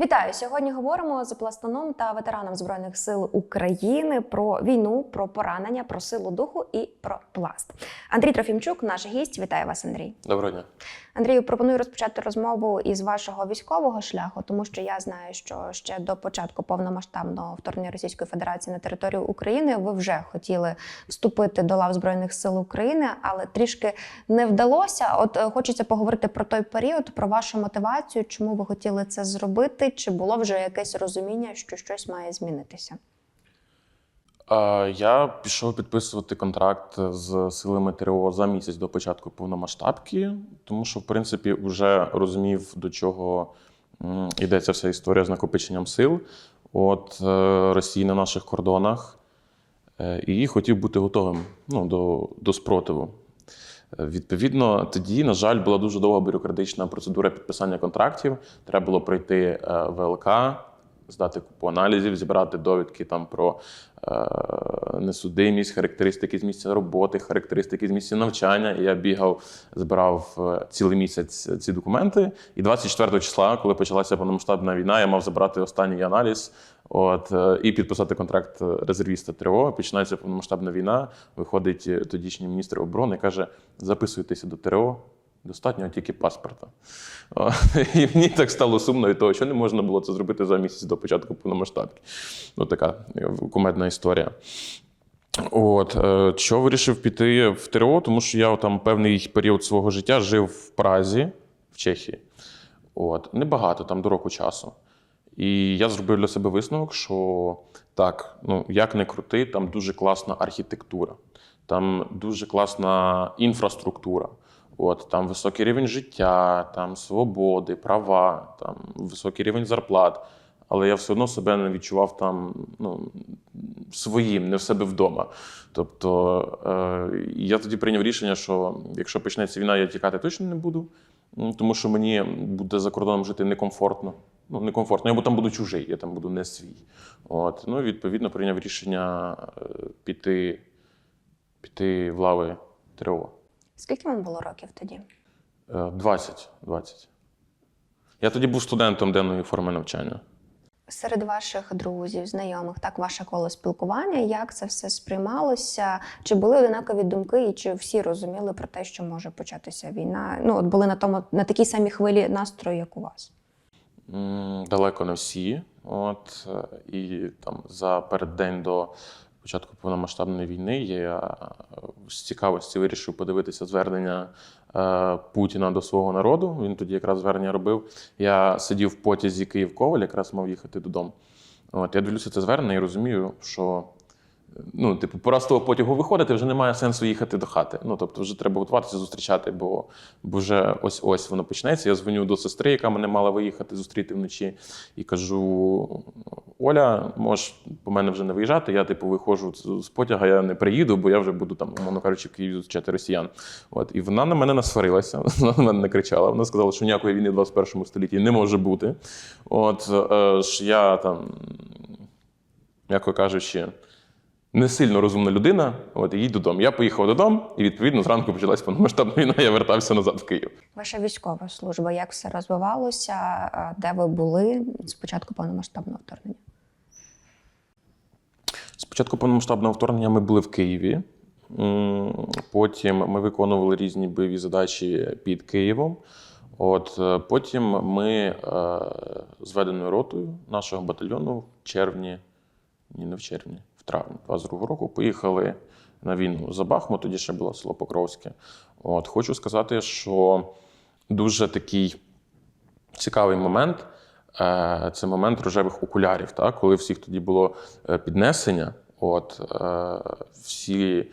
Вітаю! Сьогодні говоримо з пластоном та ветераном Збройних сил України про війну, про поранення, про силу духу і про пласт. Андрій Трофімчук, наш гість. Вітаю вас, Андрій. Доброго дня. Андрію, пропоную розпочати розмову із вашого військового шляху, тому що я знаю, що ще до початку повномасштабного вторгнення Російської Федерації на територію України ви вже хотіли вступити до лав Збройних сил України, але трішки не вдалося. От е, хочеться поговорити про той період, про вашу мотивацію, чому ви хотіли це зробити, чи було вже якесь розуміння, що щось має змінитися? Я пішов підписувати контракт з силами ТРО за місяць до початку повномасштабки, тому що, в принципі, вже розумів, до чого м, йде ця вся історія з накопиченням сил. От е, Росії на наших кордонах, Е, і хотів бути готовим ну, до, до спротиву. Е, Відповідно, тоді, на жаль, була дуже довга бюрократична процедура підписання контрактів. Треба було пройти ВЛК, здати купу аналізів, зібрати довідки там про е, несудимість, характеристики з місця роботи, характеристики з місця навчання. І я бігав, збирав е, цілий місяць ці документи. І 24 числа, коли почалася повномасштабна війна, я мав забрати останній аналіз. От е, і підписати контракт резервіста ТРО. Починається повномасштабна війна. Виходить е, тодішній міністр оборони каже: записуйтеся до ТРО. Достатньо тільки паспорта. І мені так стало сумно від того, що не можна було це зробити за місяць до початку повномасштабки. Ну, така е, кумедна історія. От, е, що вирішив піти в ТРО, тому що я там певний період свого життя жив в Празі, в Чехії. От, небагато, там до року часу. І я зробив для себе висновок, що так, ну як не крути, там дуже класна архітектура, там дуже класна інфраструктура. От там високий рівень життя, там свободи, права, там високий рівень зарплат. Але я все одно себе не відчував там ну, своїм, не в себе вдома. Тобто е, я тоді прийняв рішення, що якщо почнеться війна, я тікати точно не буду, тому що мені буде за кордоном жити некомфортно. Ну, некомфортно, я там буду чужий, я там буду не свій. От. Ну, відповідно, прийняв рішення е, піти, піти в лави ТРО. Скільки вам було років тоді? Е, 20. 20. Я тоді був студентом денної форми навчання. Серед ваших друзів, знайомих, так ваше коло спілкування, як це все сприймалося? Чи були одинакові думки, і чи всі розуміли про те, що може початися війна? Ну, от були на тому на такій самій хвилі настрою, як у вас? Далеко не всі. От, е, і там за переддень до початку повномасштабної війни я е, з цікавості вирішив подивитися звернення е, Путіна до свого народу. Він тоді якраз звернення робив. Я сидів в потязі Київ-Коваль, якраз мав їхати додому. От, я дивлюся це звернення і розумію, що ну, типу, пора з того потягу виходити, вже немає сенсу їхати до хати. Ну, тобто, вже треба готуватися зустрічати, бо, бо вже ось ось воно почнеться. Я дзвоню до сестри, яка мене мала виїхати зустріти вночі, і кажу: Оля, можеш по мене вже не виїжджати. Я, типу, виходжу з потяга, я не приїду, бо я вже буду там, умовно кажучи, в Києві зустрічати росіян. От, і вона на мене насварилася, вона на мене накричала. Вона сказала, що ніякої війни в 21 столітті не може бути. От е, ж я там, м'яко кажучи, не сильно розумна людина, от і їдь додому. Я поїхав додому, і відповідно зранку почалась повномасштабна війна. Я вертався назад в Київ. Ваша військова служба, як все розвивалося? Де ви були з початку повномасштабного вторгнення? Спочатку повномасштабного вторгнення ми були в Києві. Потім ми виконували різні бойові задачі під Києвом. От е, потім ми е, з веденою ротою нашого батальйону в червні, ні, не в червні, в травні 22 року поїхали на війну за Бахмут, тоді ще було село Покровське. От хочу сказати, що дуже такий цікавий момент. е, Це момент рожевих окулярів, так? коли всіх тоді було е, піднесення, от, е, всі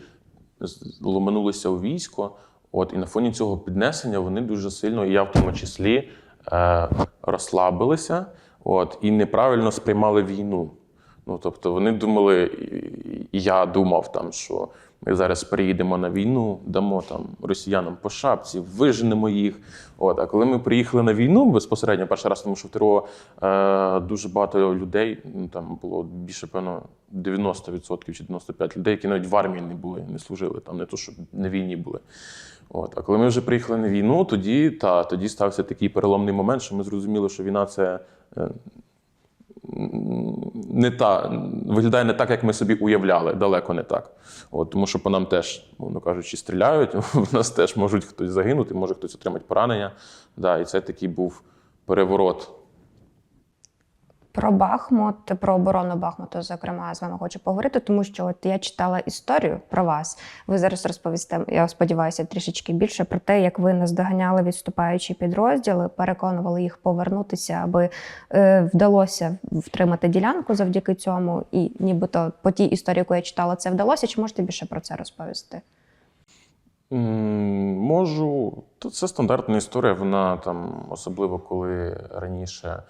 ломанулися у військо. От, і на фоні цього піднесення вони дуже сильно, і я в тому числі, розслабилися от, і неправильно сприймали війну. Ну, тобто вони думали, і- я думав, там, що ми зараз приїдемо на війну, дамо там росіянам по шапці, виженемо їх. От, а коли ми приїхали на війну безпосередньо перший раз, тому що в е, дуже багато людей, ну там було більше, певно, 90% чи 95% людей, які навіть в армії не були, не служили, там не то, що на війні були. От. А коли ми вже приїхали на війну, тоді, та, тоді стався такий переломний момент, що ми зрозуміли, що війна це е, не та, виглядає не так, як ми собі уявляли, далеко не так. От, тому що по нам теж, мовно кажучи, стріляють, в нас теж можуть хтось загинути, може хтось отримати поранення. Да, і це такий був переворот. Про Бахмут, про оборону Бахмуту, зокрема, з вами хочу поговорити, тому що от я читала історію про вас. Ви зараз розповісте, я сподіваюся, трішечки більше про те, як ви наздоганяли відступаючі підрозділи, переконували їх повернутися, аби е, вдалося втримати ділянку завдяки цьому. І нібито по тій історії, яку я читала, це вдалося. Чи можете більше про це розповісти? Можу. Це стандартна історія. Вона там, особливо коли раніше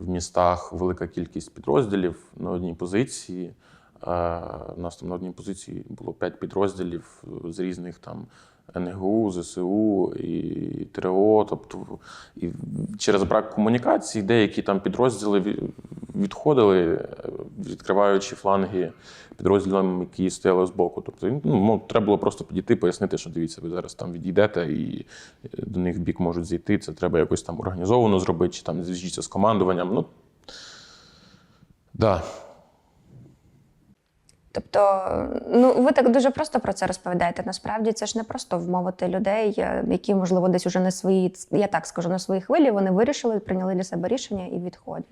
містах велика кількість підрозділів на одній позиції. Е, У нас там на одній позиції було 5 підрозділів з різних там НГУ, ЗСУ і ТРО. Тобто, і через брак комунікації деякі там підрозділи відходили, е, відкриваючи фланги підрозділам, які стояли збоку. Тобто, ну, треба було просто підійти, пояснити, що дивіться, ви зараз там відійдете і е, до них в бік можуть зійти. Це треба якось там організовано зробити, чи там зв'яжіться з командуванням. Ну, да. Тобто, ну ви так дуже просто про це розповідаєте. Насправді це ж не просто вмовити людей, е, які, можливо, десь уже на свої, я так скажу, на своїй хвилі. Вони вирішили, прийняли для себе рішення і відходять.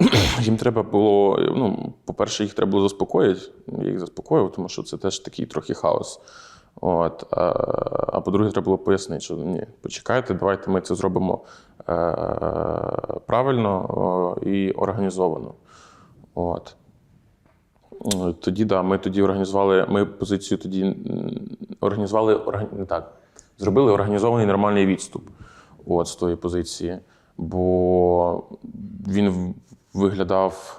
Їм треба було, ну, по-перше, їх треба було заспокоїти. Я їх заспокоїв, тому що це теж такий трохи хаос. От, а, а по-друге, треба було пояснити, що ні, почекайте, давайте ми це зробимо е, правильно і організовано. От. Тоді, да, ми тоді організували, ми позицію тоді організували органі- не так, зробили організований нормальний відступ от, з тої позиції, бо він виглядав.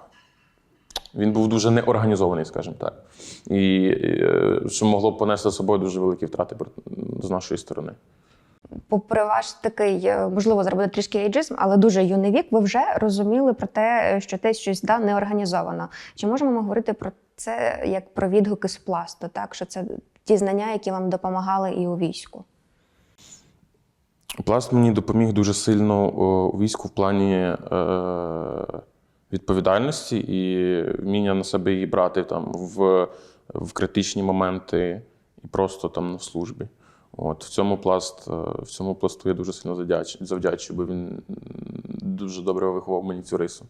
Він був дуже неорганізований, скажімо так. І е, що могло понести за собою дуже великі втрати з нашої сторони. Попри ваш такий, е, можливо, буде трішки ейджизм, але дуже юний вік, ви вже розуміли про те, що те щось да, не організовано. Чи можемо ми говорити про це як про відгуки з пласту, так що це ті знання, які вам допомагали і у війську? Пласт мені допоміг дуже сильно у війську в плані е, відповідальності і вміння на себе її брати там в, в критичні моменти і просто там на службі. От в цьому пласт, е, в цьому пласту я дуже сильно завдячую, бо він дуже добре виховав мені цю рису.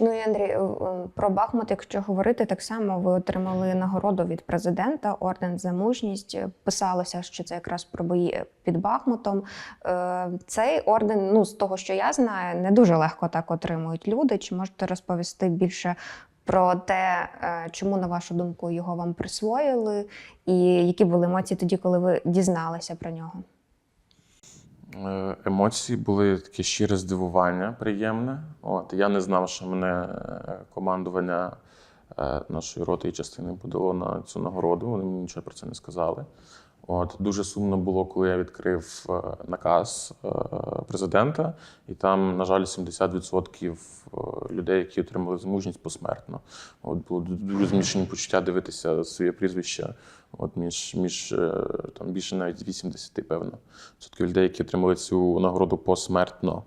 Ну і Андрій, е, про Бахмут, якщо говорити, так само ви отримали нагороду від президента, орден за мужність. Писалося, що це якраз про бої під Бахмутом. Е, Цей орден, ну з того, що я знаю, не дуже легко так отримують люди. Чи можете розповісти більше про те, е, чому, на вашу думку, його вам присвоїли, і які були емоції тоді, коли ви дізналися про нього? Е, Емоції були таке щире здивування, приємне. От я не знав, що мене е, командування нашої роти і частини подало на цю нагороду. Вони мені нічого про це не сказали. От дуже сумно було, коли я відкрив е, наказ е, президента, і там, на жаль, 70% е, людей, які отримали змужність посмертно. От було дуже змішані почуття дивитися своє прізвище. От між, між там більше навіть 80, певно, відсотків людей, які отримали цю нагороду посмертно.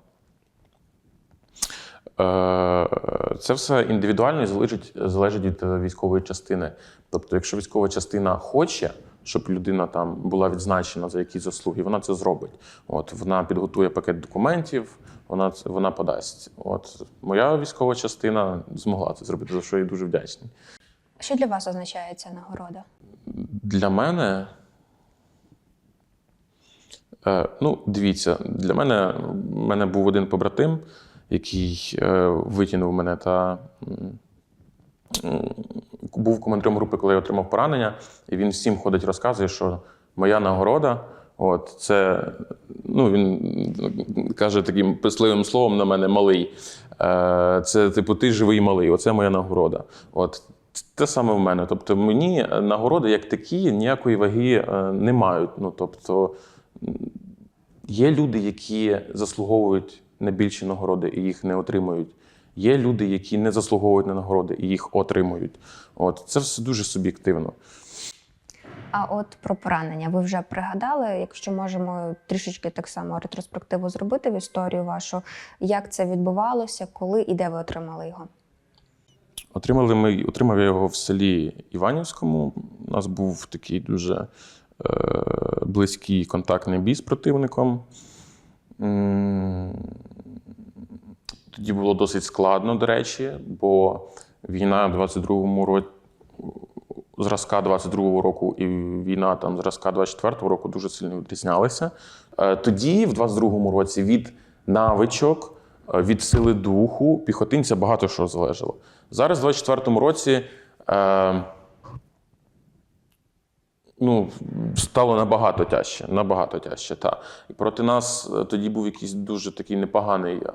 Це все індивідуально і залежить, залежить від військової частини. Тобто, якщо військова частина хоче, щоб людина там була відзначена за якісь заслуги, вона це зробить. От вона підготує пакет документів, вона вона подасть. От моя військова частина змогла це зробити, за що я дуже вдячний. Що для вас означає ця нагорода? Для мене. Е, ну, дивіться, для мене в мене був один побратим, який е, витягнув мене та був командиром групи, коли я отримав поранення, і він всім ходить, розказує, що моя нагорода. От це, ну він каже таким писливим словом на мене малий. Е, Це, типу, ти живий малий, оце моя нагорода. От те саме в мене. Тобто, мені нагороди як такі ніякої ваги е, не мають. Ну, тобто, є люди, які заслуговують на більші нагороди і їх не отримують. Є люди, які не заслуговують на нагороди і їх отримують. От це все дуже суб'єктивно. А от про поранення ви вже пригадали, якщо можемо трішечки так само ретроспективу зробити в історію вашу, як це відбувалося, коли і де ви отримали його? Отримали ми, отримав я його в селі Іванівському. У нас був такий дуже е, близький контактний бій з противником. Тоді було досить складно, до речі, бо війна в 22-му році. Зразка 22-го року і війна там зразка 24-го року дуже сильно відрізнялися. Е, Тоді, в 22-му році, від навичок, е, від сили духу, піхотинця багато що залежало. Зараз, в 24-му році, е, ну, стало набагато тяжче. Набагато тяжче, та. І проти нас е, тоді був якийсь дуже такий непоганий е,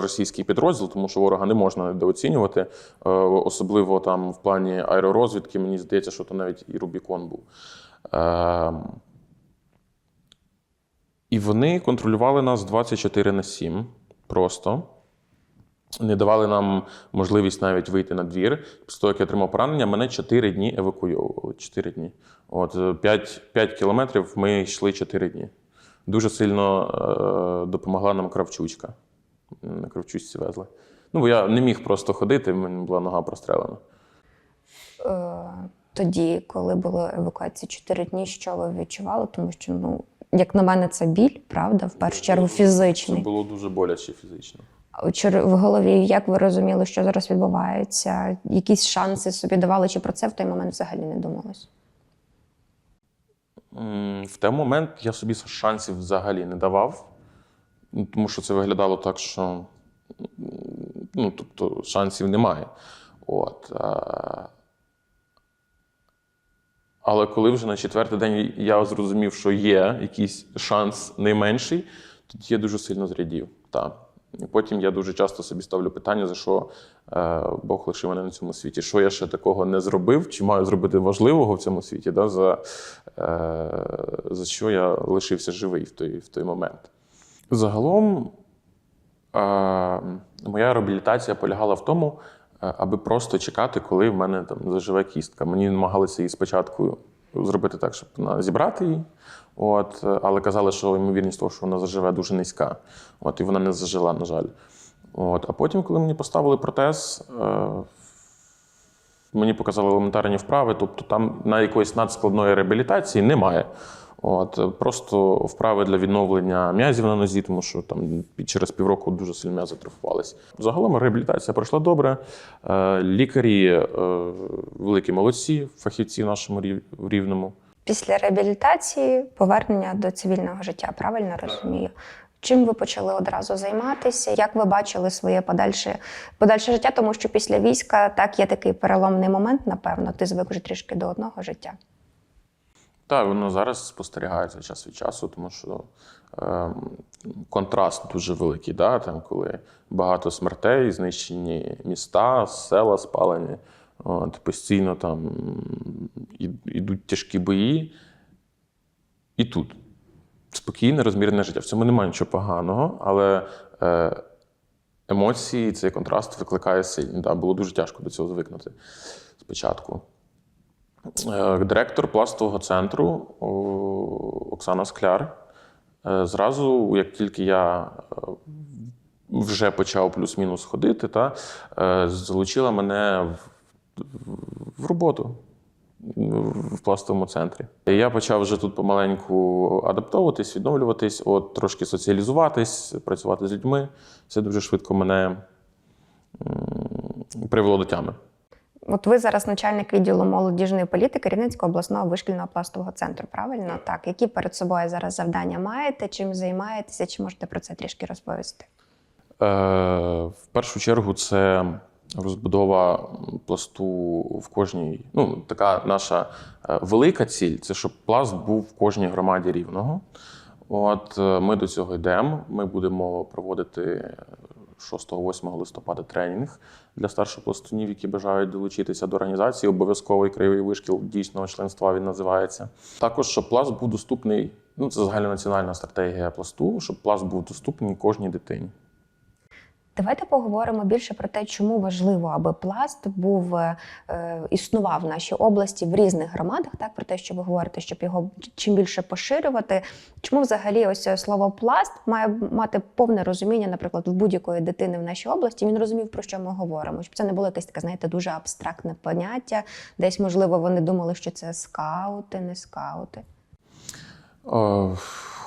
російський підрозділ, тому що ворога не можна недооцінювати, е, особливо там в плані аеророзвідки. Мені здається, що то навіть і Рубікон був. Е, і вони контролювали нас 24 на 7 просто. Не давали нам можливість навіть вийти на двір. Після того, як я отримав поранення, мене 4 дні евакуйовували. 4 дні. От 5, 5 кілометрів ми йшли 4 дні. Дуже сильно е, допомогла нам кравчучка. На кравчучці везли. Ну, бо я не міг просто ходити, в мене була нога прострелена. Е, тоді, коли була евакуація 4 дні, що ви відчували? Тому що, ну, як на мене, це біль, правда, в першу чергу Це було дуже боляче фізично. В голові як ви розуміли, що зараз відбувається? Якісь шанси собі давали, чи про це в той момент взагалі не думалось? В той момент я собі шансів взагалі не давав, тому що це виглядало так, що ну, тобто, шансів немає. От. Але коли вже на четвертий день я зрозумів, що є якийсь шанс найменший, тоді я дуже сильно зрадів. Та. І потім я дуже часто собі ставлю питання, за що е, Бог лишив мене на цьому світі. Що я ще такого не зробив, чи маю зробити важливого в цьому світі, да, за, е, за що я лишився живий в той, в той момент. Загалом, е, моя реабілітація полягала в тому, аби просто чекати, коли в мене там заживе кістка. Мені намагалися її спочатку зробити так, щоб зібрати її. От, е, але казали, що ймовірність того, що вона заживе, дуже низька. От, і вона не зажила, на жаль. От, а потім, коли мені поставили протез, е, мені показали елементарні вправи, тобто там на якоїсь надскладної реабілітації немає. От, е, просто вправи для відновлення м'язів на нозі, тому що там через півроку дуже сильно м'язи атрофувалися. Загалом реабілітація пройшла добре. Е, Лікарі великі молодці, фахівці в нашому рівному. Після реабілітації повернення до цивільного життя, правильно розумію? Чим ви почали одразу займатися? Як ви бачили своє подальше, подальше життя? Тому що після війська так є такий переломний момент, напевно, ти звик вже трішки до одного життя. Так, воно зараз спостерігається час від часу, тому що е, контраст дуже великий, да? там, коли багато смертей, знищені міста, села спалені, от, постійно там ідуть тяжкі бої. І тут спокійне, розмірене життя. В цьому немає нічого поганого, але е, емоції, цей контраст викликає сильні. Да? Було дуже тяжко до цього звикнути спочатку. Е, Директор пластового центру Оксана Скляр. е, Зразу, як тільки я вже почав плюс-мінус ходити, та, залучила мене в, роботу в пластовому центрі. Я почав вже тут помаленьку адаптовуватись, відновлюватись, от, трошки соціалізуватись, працювати з людьми. Це дуже швидко мене привело до тями. От ви зараз начальник відділу молодіжної політики Рівненського обласного вишкільного пластового центру, правильно? Так. Які перед собою зараз завдання маєте? Чим займаєтеся? Чи можете про це трішки розповісти? Е, В першу чергу це розбудова пласту в кожній. Ну, така наша е, велика ціль це щоб пласт був в кожній громаді рівного. От е, ми до цього йдемо. Ми будемо проводити 6-8 листопада тренінг для старшопластунів, які бажають долучитися до організації. Обов'язковий краєвий вишкіл дійсного членства він називається. Також щоб пласт був доступний. Ну це загальнонаціональна стратегія пласту, щоб пласт був доступний кожній дитині. Давайте поговоримо більше про те, чому важливо, аби пласт був е, е, існував в нашій області в різних громадах. Так про те, що ви говорите, щоб його чим більше поширювати. Чому взагалі ось слово пласт має мати повне розуміння, наприклад, в будь-якої дитини в нашій області? Він розумів, про що ми говоримо, щоб це не було якесь таке, знаєте, дуже абстрактне поняття. Десь можливо вони думали, що це скаути, не скаути. Е,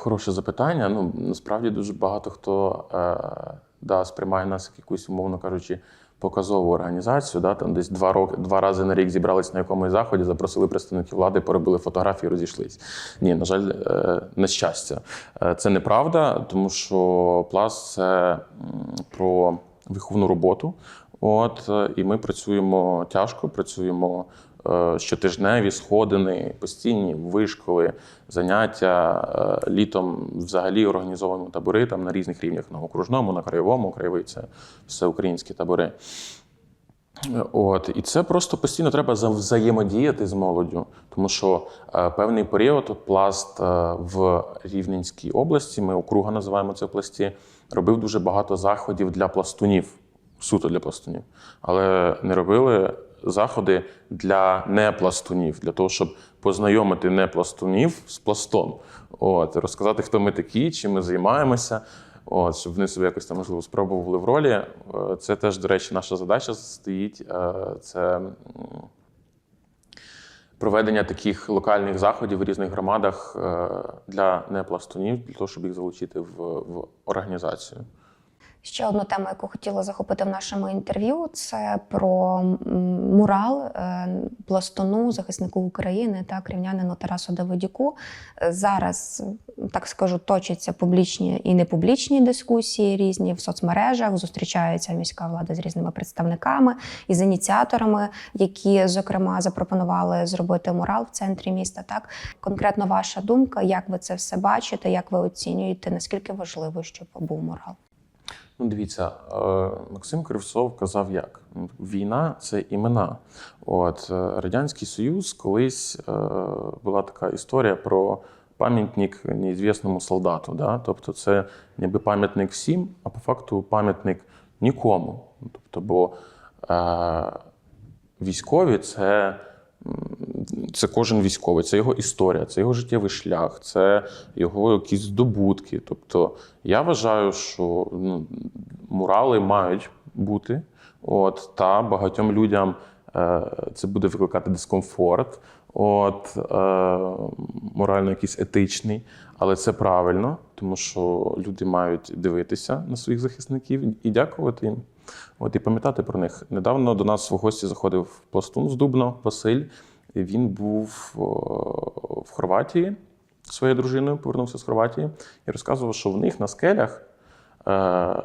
Хороше запитання. Ну, насправді дуже багато хто е, да, сприймає нас як якусь, умовно кажучи, показову організацію. Да? Там десь два роки, два рази на рік зібрались на якомусь заході, запросили представників влади, поробили фотографії, розійшлись. Ні, на жаль, е, на щастя, Е, це неправда, тому що пласт це про виховну роботу. От е, і ми працюємо тяжко, працюємо щотижневі сходини, постійні вишколи, заняття. Е, Літом взагалі організовуємо табори там на різних рівнях на окружному, на краєвому. Краєвий це всеукраїнські табори. От і це просто постійно треба за- взаємодіяти з молоддю, тому що е, певний період пласт е, в Рівненській області, ми округа називаємо це в пласті, робив дуже багато заходів для пластунів, суто для пластунів, але не робили заходи для непластунів, для того, щоб познайомити непластунів з пластом. От, розказати, хто ми такі, чим ми займаємося. От, щоб вони себе якось там можливо спробували в ролі. Е, Це теж, до речі, наша задача стоїть. Е, Це проведення таких локальних заходів в різних громадах е, для непластунів, для того, щоб їх залучити в, в організацію. Ще одну тему, яку хотіла захопити в нашому інтерв'ю, це про мурал е, пластуну, захиснику України та рівнянину Тарасу Давидюку. Зараз, так скажу, точаться публічні і непублічні дискусії різні в соцмережах. Зустрічається міська влада з різними представниками і з ініціаторами, які, зокрема, запропонували зробити мурал в центрі міста. Так, конкретно ваша думка, як ви це все бачите, як ви оцінюєте, наскільки важливо, щоб був мурал? Ну, дивіться, е, Максим Кривцов казав як: Ну, війна це імена. От е, Радянський Союз колись е, була така історія про пам'ятник неізвісному солдату. Да? Тобто, це ніби пам'ятник всім, а по факту пам'ятник нікому. Тобто, бо військові це. Це кожен військовий, це його історія, це його життєвий шлях, це його якісь здобутки. Тобто я вважаю, що ну, мурали мають бути. От, та багатьом людям е, це буде викликати дискомфорт, от, е, морально якийсь етичний, але це правильно, тому що люди мають дивитися на своїх захисників і дякувати їм. От, і пам'ятати про них. Недавно до нас в гості заходив пластун з Дубно, Василь. Він був в Хорватії своєю дружиною, повернувся з Хорватії і розказував, що в них на скелях е,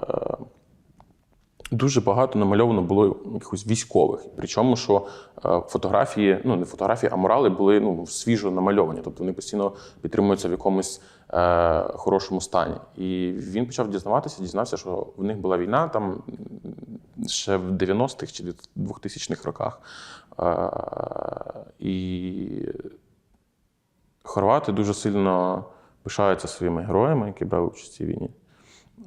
дуже багато намальовано було якихось військових. Причому, що е, фотографії, ну не фотографії, а мурали були ну, свіжо намальовані, тобто вони постійно підтримуються в якомусь е, хорошому стані. І він почав дізнаватися, дізнався, що в них була війна там ще в 90-х чи 2000-х роках. І хорвати дуже сильно пишаються своїми героями, які брали участь у цій війні.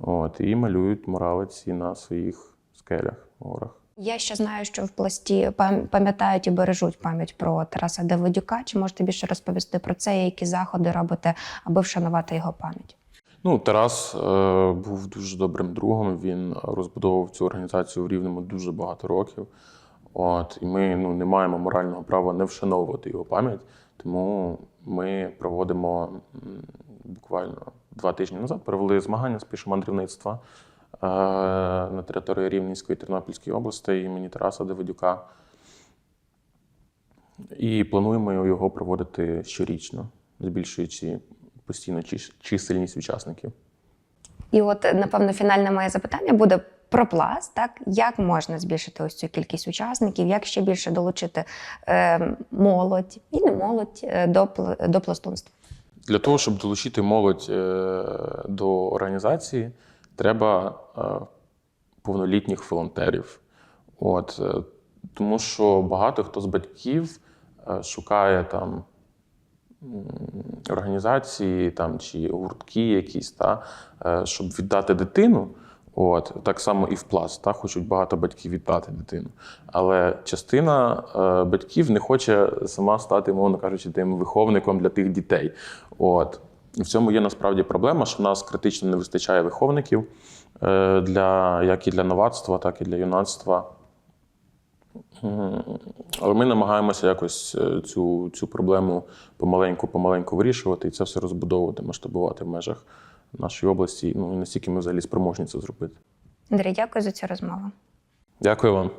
От, і малюють мурали ці на своїх скелях, горах. Я ще знаю, що в пласті пам'ятають і бережуть пам'ять про Тараса Давидюка. Чи можете більше розповісти про це, і які заходи робите, аби вшанувати його пам'ять? Ну, Тарас е, був дуже добрим другом. Він розбудовував цю організацію в Рівному дуже багато років. От, і ми ну, не маємо морального права не вшановувати його пам'ять. Тому ми проводимо буквально два тижні назад провели змагання з пішомандрівництва е, на території Рівненської Тернопільської областей імені Тараса Давидюка. І плануємо його проводити щорічно, збільшуючи постійно чис- чисельність учасників. І от, напевно, фінальне моє запитання буде про пласт. Так як можна збільшити ось цю кількість учасників, як ще більше долучити е, молодь і не молодь е, до, до пластунства? Для того, щоб долучити молодь е, до організації, треба е, повнолітніх волонтерів. От, е, тому що багато хто з батьків е, шукає там організації там, чи гуртки якісь, та, е, щоб віддати дитину. От так само і в пласт. Так, хочуть багато батьків віддати дитину. Але частина е, батьків не хоче сама стати, мовно кажучи, тим виховником для тих дітей. От і в цьому є насправді проблема, що в нас критично не вистачає виховників е, для як і для новацтва, так і для юнацтва. Але ми намагаємося якось е, цю, цю проблему помаленьку, помаленьку вирішувати і це все розбудовувати, масштабувати в межах нашої області. Ну і настільки ми взагалі спроможні це зробити. Андрій, дякую за цю розмову. Дякую вам.